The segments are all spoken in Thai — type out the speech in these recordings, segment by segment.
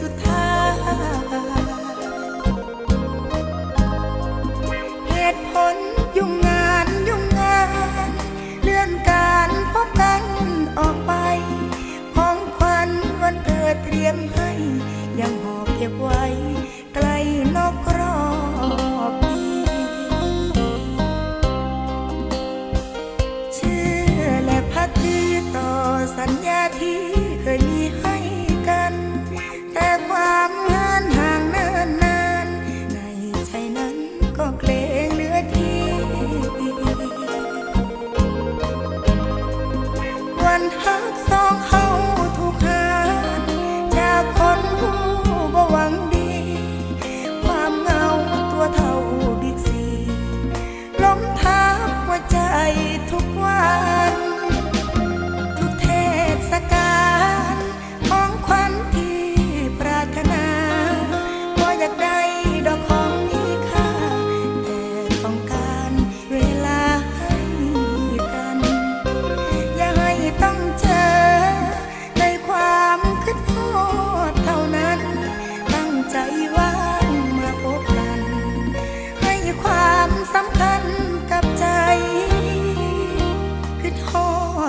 สุดท้าย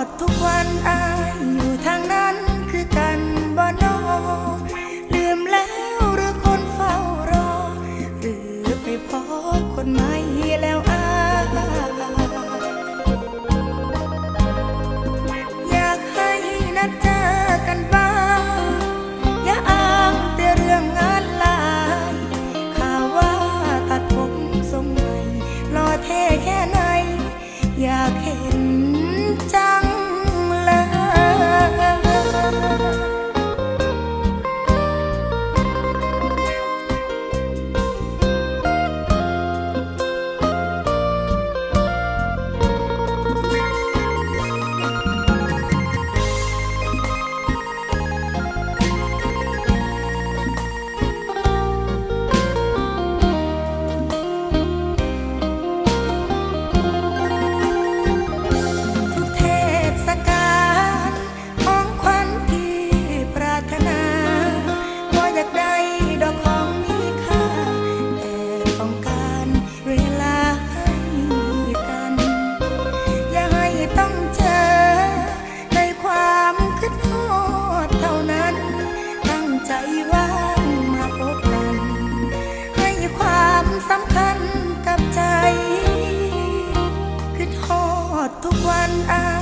ดทุกวันอายอยู่ทางนั้นคือกันบ่นอลืมแล้วหรือคนเฝ้ารอ หรือไปพบคนใหม่แล้วอายอยากให้นัดเจอกันบ้าง อย่าอ้างแต่เรื่อง ทุกวันอา